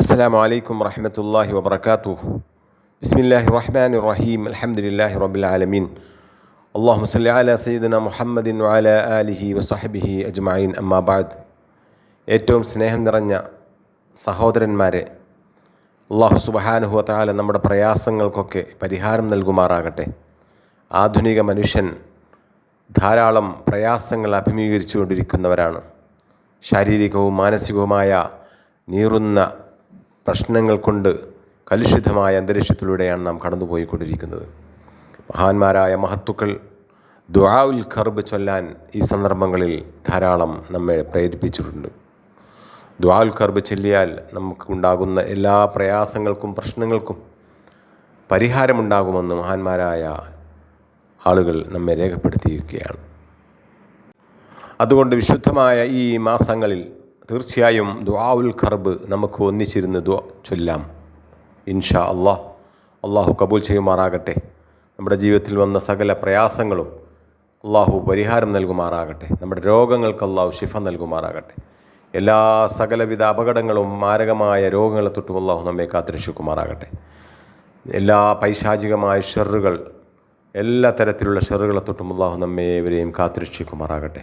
അസ്സലാമു അലൈക്കും വറഹമത്തല്ലാഹി വബർക്കാത്തു ബിസ്മില്ലാഹി റഹ്മാൻ റഹീം അലഹമുല്ലാഹി റബിൽ ആലമീൻ. അള്ളാഹു മുസ്ലി അല സയ്യിദന മുഹമ്മദിൻ വാല അലിഹി വസാഹിബിഹി അജ്മായിൻ അമ്മാബാദ് ഏറ്റവും സ്നേഹം നിറഞ്ഞ സഹോദരന്മാരെ അള്ളാഹു സുബഹാനുഹു താല നമ്മുടെ പ്രയാസങ്ങൾക്കൊക്കെ പരിഹാരം നൽകുമാറാകട്ടെ. ആധുനിക മനുഷ്യൻ ധാരാളം പ്രയാസങ്ങൾ അഭിമുഖീകരിച്ചുകൊണ്ടിരിക്കുന്നവരാണ്. ശാരീരികവും മാനസികവുമായ നീറുന്ന പ്രശ്നങ്ങൾ കൊണ്ട് കലുഷിതമായ അന്തരീക്ഷത്തിലൂടെയാണ് നാം കടന്നുപോയിക്കൊണ്ടിരിക്കുന്നത്. മഹാന്മാരായ മഹത്തുക്കൾ ദുആ ഉൽ ഖർബ് ചൊല്ലാൻ ഈ സന്ദർഭങ്ങളിൽ ധാരാളം നമ്മെ പ്രേരിപ്പിച്ചിട്ടുണ്ട്. ദുആ ഉൽ ഖർബ് ചൊല്ലിയാൽ നമുക്കുണ്ടാകുന്ന എല്ലാ പ്രയാസങ്ങൾക്കും പ്രശ്നങ്ങൾക്കും പരിഹാരമുണ്ടാകുമെന്ന് മഹാന്മാരായ ആളുകൾ നമ്മെ രേഖപ്പെടുത്തിയിരിക്കുകയാണ്. അതുകൊണ്ട് വിശുദ്ധമായ ഈ മാസങ്ങളിൽ തീർച്ചയായും ദുആഉൽ ഖർബ് നമുക്ക് ഒന്നിച്ചിരുന്ന് ദുആ ചൊല്ലാം. ഇൻഷാ അള്ളാഹ്. അള്ളാഹു കബൂൽ ചെയ്യുമാറാകട്ടെ. നമ്മുടെ ജീവിതത്തിൽ വന്ന സകല പ്രയാസങ്ങളും അള്ളാഹു പരിഹാരം നൽകുമാറാകട്ടെ. നമ്മുടെ രോഗങ്ങൾക്ക് അള്ളാഹു ശിഫ നൽകുമാറാകട്ടെ. എല്ലാ സകലവിധ അപകടങ്ങളും മാരകമായ രോഗങ്ങളെ തൊട്ടും അള്ളാഹു നമ്മെ കാത്തിരക്ഷിക്കുമാറാകട്ടെ. എല്ലാ പൈശാചികമായ ഷെറുകൾ എല്ലാ തരത്തിലുള്ള ഷെറുകളെ തൊട്ടും അള്ളാഹു നമ്മെ ഇവരെയും കാത്തിരക്ഷിക്കുമാറാകട്ടെ.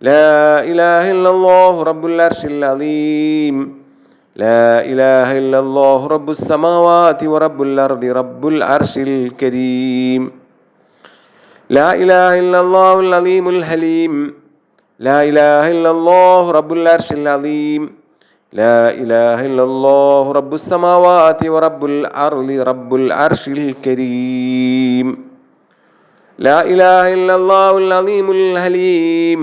لا إله إلا الله رب العرش العظيم. لا إله إلا الله رب السماوات ورب الأرض رب العرش الكريم. لا إله إلا الله العظيم الحليم. لا إله إلا الله رب العرش العظيم. لا إله إلا الله رب السماوات ورب الأرض رب العرش الكريم. لا إله إلا الله العظيم الحليم.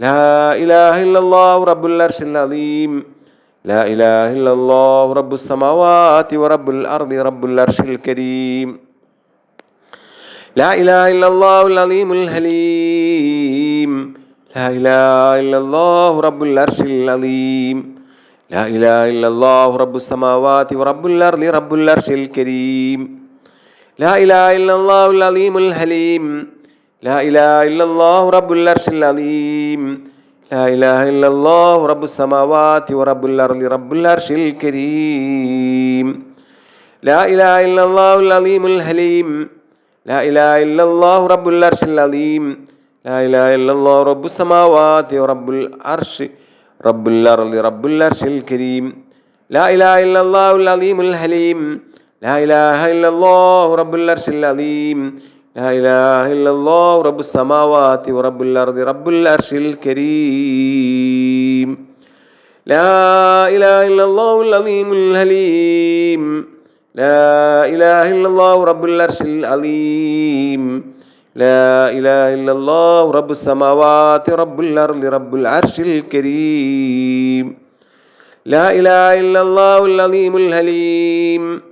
لا إله إلا الله رب العرش العظيم. لا إله إلا الله رب السماوات ورب الأرض رب العرش الكريم. لا إله إلا الله العظيم الحليم. لا إله إلا الله رب العرش العظيم. لا إله إلا الله رب السماوات ورب الأرض رب العرش الكريم. لا إله إلا الله العظيم الحليم. لا إله إلا الله رب العرش العظيم. لا إله إلا الله رب السماوات ورب الأرض رب العرش الكريم. لا إله إلا الله العظيم الحليم. لا إله إلا الله رب العرش العظيم. لا إله إلا الله رب السماوات ورب العرش رب الأرض رب العرش الكريم. لا إله إلا الله العظيم الحليم. لا إله إلا الله رب العرش العظيم. لا إله إلا الله رب السماوات ورب الأرض رب العرش الكريم. لا إله إلا الله العظيم الحليم. لا إله إلا الله رب العرش العظيم. لا إله إلا الله رب السماوات رب الأرض رب العرش الكريم. لا إله إلا الله العظيم الحليم.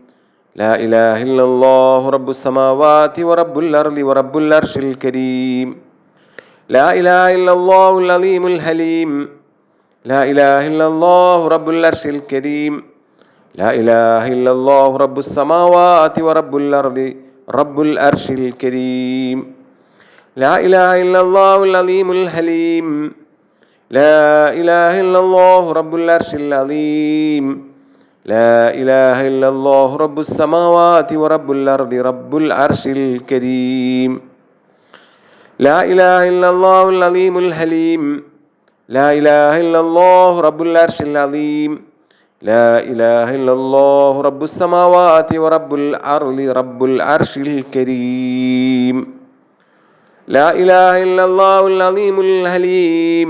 لا إله إلا الله رب السماوات ورب الأرض ورب العرش الكريم. لا إله إلا الله العظيم الحليم. لا إله إلا الله رب العرش الكريم. لا إله إلا الله رب السماوات ورب الأرض رب العرش الكريم. لا إله إلا الله العظيم الحليم. لا إله إلا الله رب العرش العظيم. لا إله إلا الله رب السماوات ورب الأرض رب العرش الكريم. لا إله إلا الله العظيم الحليم. لا إله إلا الله رب العرش العظيم. لا إله إلا الله رب السماوات ورب الأرض رب العرش الكريم. لا إله إلا الله العظيم الحليم.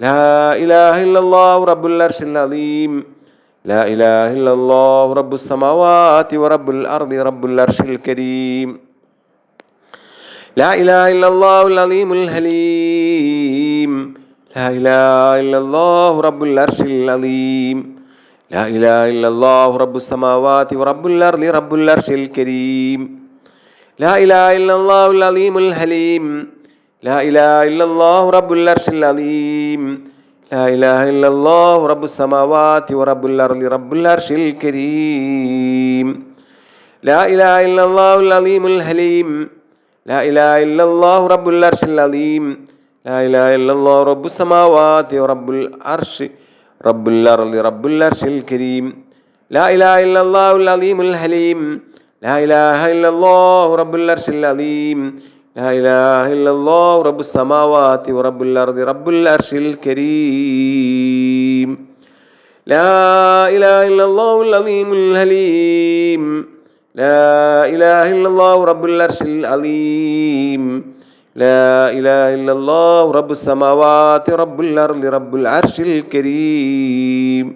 لا إله إلا الله رب العرش العظيم. لا إله إلا الله رب السماوات ورب الأرض رب العرش الكريم. لا إله إلا الله العظيم الحليم. لا إله إلا الله رب العرش العظيم. لا إله إلا الله رب السماوات ورب الأرض رب العرش الكريم. لا إله إلا الله العظيم الحليم. لا إله إلا الله رب العرش العظيم. لا إله إلا الله رب السماوات ورب الأرض رب العرش الكريم. لا إله إلا الله العظيم الحليم. لا إله إلا الله رب العرش العظيم. لا إله إلا الله رب السماوات ورب العرش رب الأرض رب العرش الكريم. لا إله إلا الله العظيم الحليم. لا إله إلا الله رب العرش العظيم. لا إله إلا الله رب السماوات ورب الأرض رب العرش الكريم. لا إله إلا الله العظيم الحليم. لا إله إلا الله رب العرش العظيم. لا إله إلا الله رب السماوات رب الأرض رب العرش الكريم.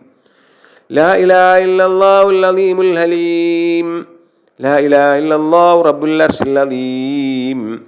لا إله إلا الله العظيم الحليم. لا إله إلا الله رب العرش العظيم.